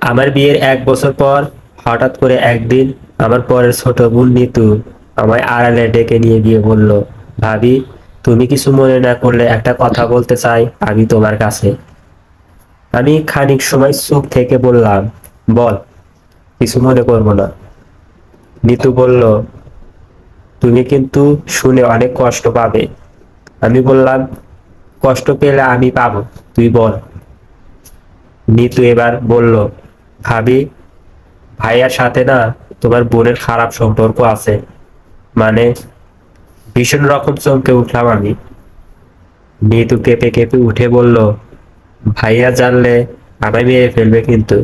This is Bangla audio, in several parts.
আমার বিয়ের এক বছর পর, হঠাৎ করে একদিন আমার পরের ছোট বোন নিতু আমায় আড়ালে ডেকে নিয়ে গিয়ে বলল, ভাবি, তুমি কিছু মনে না করলে একটা কথা বলতে চাই আমি তোমার কাছে। আমি খানিক সময় চুপ থেকে বললাম, বল, কিছু মনে করব না। নিতু বলল, তুমি কিন্তু শুনে অনেক কষ্ট পাবে। আমি বললাম, কষ্ট পেলে আমি পাবো, তুই বল। নিতু এবার বলল ভাবি, ভাইয়ার সাথে না তোমার বোনের খারাপ সম্পর্ক আছে। মানে ভীষণ রকম চমকে উঠলাম আমি। নিতু কেঁপে কেঁপে উঠে বলল, ভাইয়া জানলে আমায় মেরে ফেলবে কিন্তু।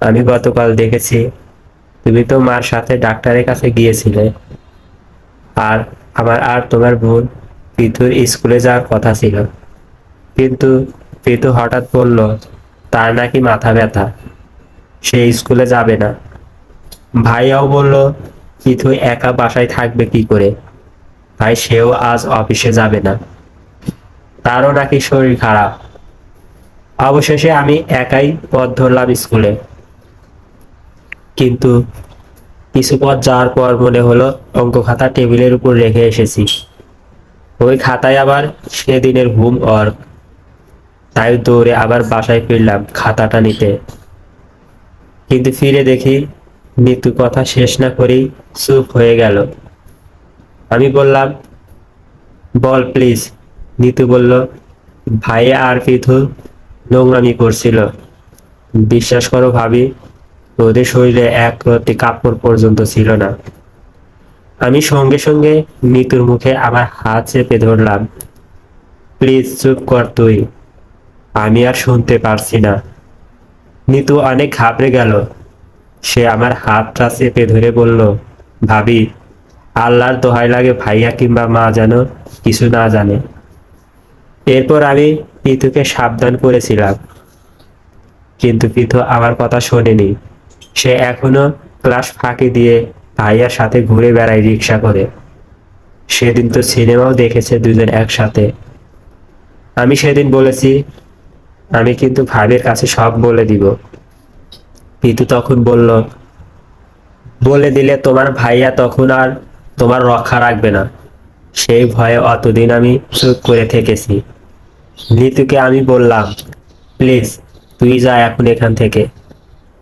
আমি গতকাল দেখেছি, তুমি তো মার সাথে ডাক্তারের কাছে গিয়েছিলে। আর আমার আর তোমার বোন পিতুর স্কুলে যাওয়ার কথা ছিল। কিন্তু পিতু হঠাৎ বলল তার নাকি মাথা ব্যথা। সে স্কুলে যাবে না। ভাইয়াও বলল তুই একা বাসায় থাকবে কি করে? তাই সেও আজ অফিসে যাবে না। তারও নাকি শরীর খারাপ। অবশেষে আমি একাই পথ ধরলাম স্কুলে। কিন্তু কিছু পথ যাওয়ার পর মনে হলো অঙ্ক খাতা টেবিলের উপর রেখে এসেছি। ওই খাতায় আবার সেদিনের হোম ওয়ার্ক তাই দৌড়ে আবার বাসায় ফিরলাম খাতাটা নিতে। কিন্তু ফিরে দেখি মৃত্যু কথা শেষ না করেই চুপ হয়ে গেল। আমি বললাম, বল প্লিজ। নিতু বলল ভাই আর পিথু নোংরামি করছিল। বিশ্বাস করো ভাবি, ওদের শরীরে এক রতি কাপড় পর্যন্ত ছিল না। আমি সঙ্গে সঙ্গে মৃত্যুর মুখে আমার হাত চেপে ধরলাম। প্লিজ চুপ কর তুই। আমি আর শুনতে পারছি না। নিতু অনেক ঘাবড়ে গেল। সে আমার হাতটা চেপে ধরে বলল, ভাবি, আল্লাহর দোহাই লাগে ভাইয়া কিংবা মা যেন কিছু না জানে। এরপর আমি পিতুকে সাবধান করেছিলাম। কিন্তু পিতু আমার কথা শোনেনি। সে এখনও ক্লাস ফাঁকি দিয়ে ভাইয়ার সাথে ঘুরে বেড়ায় রিক্সা করে। সেদিন তো সিনেমাও দেখেছে দুজন একসাথে। আমি সেদিন বলেছি আমি কিন্তু ভাবির কাছে সব বলে দিব। পিতু তখন বলল, বলে দিলে তোমার ভাইয়া তখন আর তোমার রক্ষা রাখবে না। সেই ভয়ে অতদিন আমি চুপ করে থেকেছি। নিতুকে আমি বললাম, প্লিজ, তুই যা এখন এখান থেকে।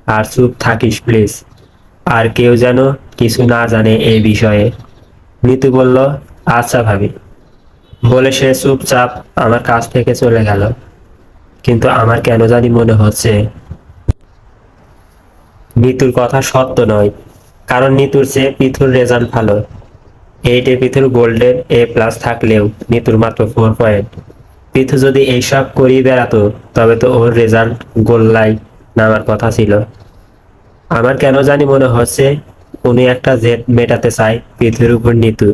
আর চুপ থাকিস, প্লিজ। আর কেউ যেন কিছু না জানে এই বিষয়ে। নিতু বলল আচ্ছা ভাবি। বলে সে চুপচাপ আমার কাছ থেকে চলে গেল। কিন্তু আমার কেন জানি মনে হচ্ছে নিতুর কথা সত্য নয়, কারণ নিতুর চেয়ে পিথুর রেজাল্ট ভালো। এইটে পিথুর গোল্ডেন এ প্লাস থাকলেও নিতুর মাত্র ফোর পয়েন্ট পিথু যদি এইসব করিয়ে বেড়াতো, তবে তো ওর রেজাল্ট গোল্লাই নামার কথা ছিল। আমার কেন জানি মনে হচ্ছে উনি একটা জেদ মেটাতে চায় পৃথিবীর উপর নিতু।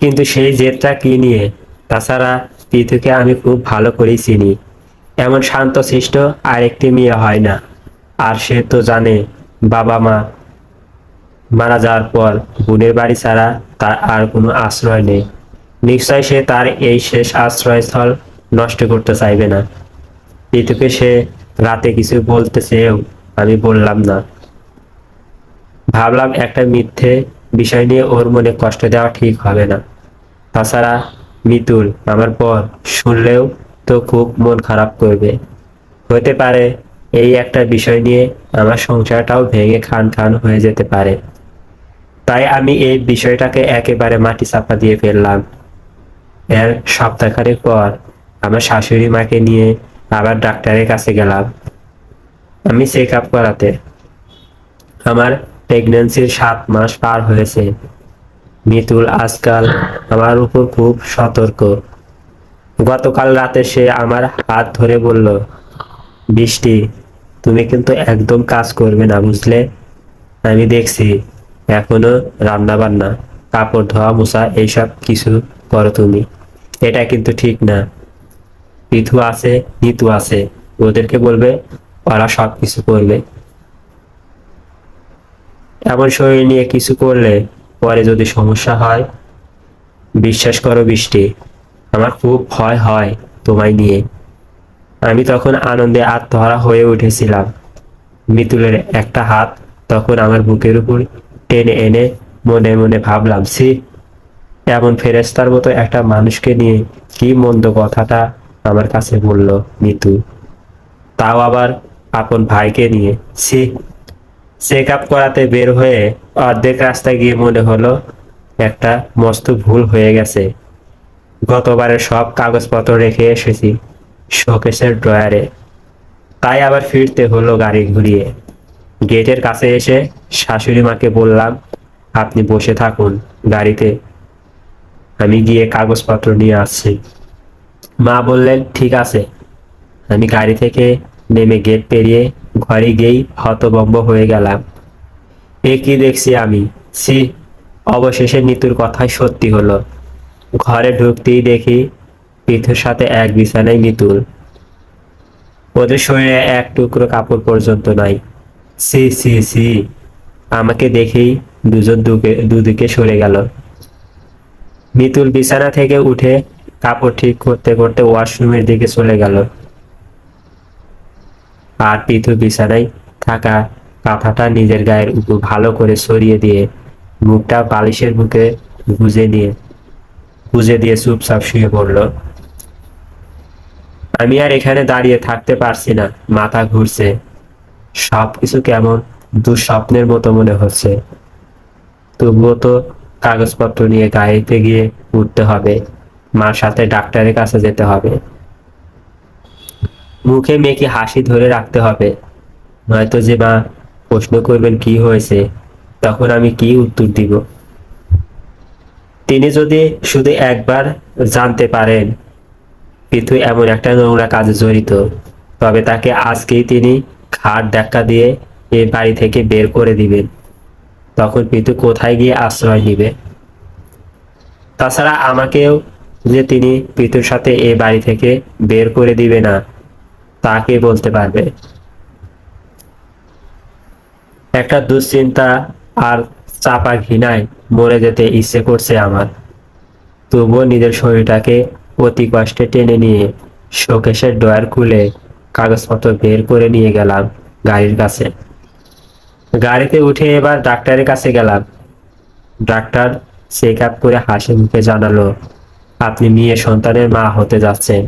কিন্তু সেই জেদটা কি নিয়ে? তাছাড়া পৃথুকে আমি খুব ভালো করেই চিনি। এমন শান্ত সৃষ্ট আর একটি মেয়ে হয় না। আর সে তো জানে বাবা মা মারা যাওয়ার পর বোনের বাড়ি ছাড়া তার আর কোনো আশ্রয় নেই। নিশ্চয় সে তার এই শেষ আশ্রয়স্থল নষ্ট করতে চাইবে না। পৃথুকে সে রাতে কিছু বলতে চেয়েও আমি বললাম না। ভাবলাম একটা মিথ্যে বিষয় নিয়ে ওর মনে কষ্ট দেওয়া ঠিক হবে না। তাছাড়া মিতুল আমার পর শুনলেও তো খুব মন খারাপ করবে। হতে পারে এই একটা বিষয় নিয়ে আমার সংসারটাও ভেঙে খান খান হয়ে যেতে পারে। তাই আমি এই বিষয়টাকে একেবারে মাটি চাপা দিয়ে ফেললাম। এর সপ্তাহখানেক পর আমার শাশুড়ি মাকে নিয়ে আবার ডাক্তারের কাছে গেলাম। আমি চেক আপ করাতে। আমার প্রেগন্যান্সির সাত মাস পার হয়েছে। মিতুল আজকাল আমার উপর খুব সতর্ক। গতকাল রাতে সে আমার হাত ধরে বলল, বৃষ্টি, তুমি কিন্তু একদম কাজ করবে না, বুঝলে? আমি দেখছি, এখনও রান্না বান্না কাপড় ধোয়া, মোছা, এইসব কিছু করো তুমি। এটা কিন্তু ঠিক না। পিথু আছে নিতু আছে, ওদেরকে বলবে, ওরা সব কিছু করবে। এমন শরীর নিয়ে কিছু করলে পরে যদি সমস্যা হয়, বিশ্বাস করো বৃষ্টি আমার খুব ভয় হয় তোমায় নিয়ে। আমি তখন আনন্দে আত্মহারা হয়ে উঠেছিলাম। মিতুলের একটা হাত তখন আমার বুকের উপর টেনে এনে মনে মনে ভাবলাম সি এমন ফেরেস্তার মতো একটা মানুষকে নিয়ে কি মন্দ কথাটা আমার কাছে বলল মিতু। তাও আবার আপন ভাইকে নিয়ে। সি চেক আপ করাতে বের হয়ে অর্ধেক রাস্তায় গিয়ে মনে হলো একটা মস্ত ভুল হয়ে গেছে। গতবারের সব কাগজপত্র রেখে এসেছি শোকেসের ড্রয়ারে। তাই আবার ফিরতে হলো গাড়ি ঘুরিয়ে। গেটের কাছে এসে শাশুড়ি মাকে বললাম, আপনি বসে থাকুন গাড়িতে। আমি গিয়ে কাগজপত্র নিয়ে আসছি। মা বললেন, ঠিক আছে। আমি গাড়ি থেকে নেমে গেট পেরিয়ে ঘরে গিয়েই হতভম্ব হয়ে গেলাম। এ কি দেখছি আমি? সি অবশেষে নিতুর কথাই সত্যি হলো। ঘরে ঢুকতেই দেখি পিঠের সাথে এক বিছানায় মিতুল। ওদের শরীরে এক টুকরো কাপড় পর্যন্ত নাই। সি সি সি আমাকে দেখেই দুজন দুকে, দুদিকে সরে গেল। মিতুল বিছানা থেকে উঠে কাপড় ঠিক করতে করতে ওয়াশরুমের দিকে চলে গেল। আর পিথু বিছানায় থাকা কাঁথাটা নিজের গায়ের উপর ভালো করে সরিয়ে দিয়ে মুখটা বালিশের বুকে গুজে নিয়ে গুজে দিয়ে চুপচাপ শুয়ে পড়ল। আমি আর এখানে দাঁড়িয়ে থাকতে পারছি না, মাথা ঘুরছে। সবকিছু কেমন দুঃস্বপ্নের মতো মনে হচ্ছে। তবুও তো কাগজপত্র নিয়ে গাড়িতে গিয়ে উঠতে হবে, মার সাথে ডাক্তারের কাছে যেতে হবে। মুখে মেয়েকে হাসি ধরে রাখতে হবে। নয়তো যে মা প্রশ্ন করবেন কি হয়েছে, তখন আমি কি উত্তর দিব? তিনি যদি শুধু একবার জানতে পারেন পিথু এমন একটা নোংরা কাজে জড়িত, তবে তাকে আজকেই তিনি খাট ধাক্কা দিয়ে এই বাড়ি থেকে বের করে দিবেন। তখন পিতু কোথায় গিয়ে আশ্রয় নিবে? তাছাড়া আমাকেও যে তিনি পিতুর সাথে এই বাড়ি থেকে বের করে দিবে না তাকে বলতে পারবে? একটা দুশ্চিন্তা আর চাপা ঘৃণায় মরে যেতে ইচ্ছে করছে আমার। তবুও নিজের শরীরটাকে অতি কষ্টে টেনে নিয়ে শোকেশের ডয়ার খুলে কাগজপত্র বের করে নিয়ে গেলাম গাড়ির কাছে। গাড়িতে উঠে এবার ডাক্তারের কাছে গেলাম। ডাক্তার চেক আপ করে হাসি মুখে জানালো, আপনি মেয়ে সন্তানের মা হতে যাচ্ছেন।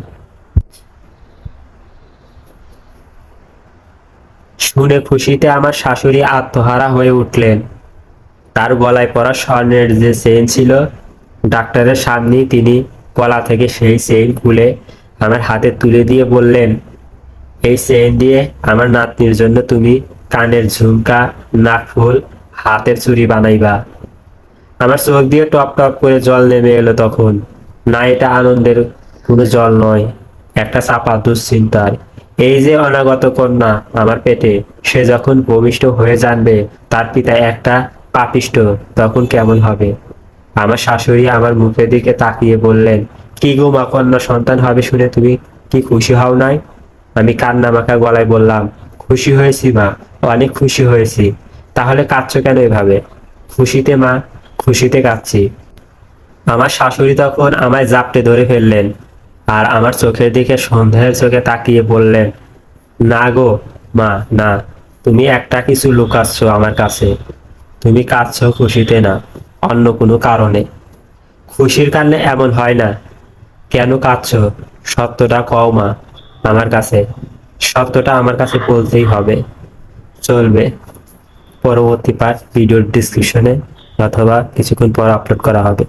শুনে খুশিতে আমার শাশুড়ি আত্মহারা হয়ে উঠলেন। তার গলায় পরা স্বর্ণের যে চেইন ছিল, ডাক্তারের সামনেই তিনি গলা থেকে সেই চেইন খুলে আমার হাতে তুলে দিয়ে বললেন, এই চেইন দিয়ে আমার নাতনির জন্য তুমি কানের ঝুমকা, নাকফুল, হাতের চুড়ি বানাইবা। আমার চোখ দিয়ে টপ টপ করে জল নেমে এলো তখন। না, এটা আনন্দের কোনো জল নয়, একটা চাপা দুশ্চিন্তার। এই যে অনাগত কন্যা আমার পেটে, সে যখন ভূমিষ্ঠ হয়ে জানবে, তার পিতা একটা পাপিষ্ট তখন কেমন হবে? আমার শাশুড়ি আমার মুখের দিকে তাকিয়ে বললেন, কি গো মা কন্যা, সন্তান হবে শুনে তুমি কি খুশি হও নাই? আমি কান্না মাখা গলায় বললাম, খুশি হয়েছি মা, অনেক খুশি হয়েছি। তাহলে কাঁদছো কেন এভাবে? খুশিতে মা, খুশিতে কাঁদছি। আমার শাশুড়ি তখন আমায় জাপটে ধরে ফেললেন আর আমার চোখের দিকে সন্দেহের চোখে তাকিয়ে বললেন, না গো মা, না, তুমি একটা কিছু লুকাচ্ছ আমার কাছে। তুমি কাঁদছ খুশিতে না, অন্য কোনো কারণে। খুশির কারণে এমন হয় না। কেন কাঁদছ? সত্যটা কও মা, আমার কাছে। সত্যটা আমার কাছে বলতেই হবে। চলবে। পরবর্তী পার্ট ভিডিওর ডিসক্রিপশনে অথবা কিছুক্ষণ পর আপলোড করা হবে।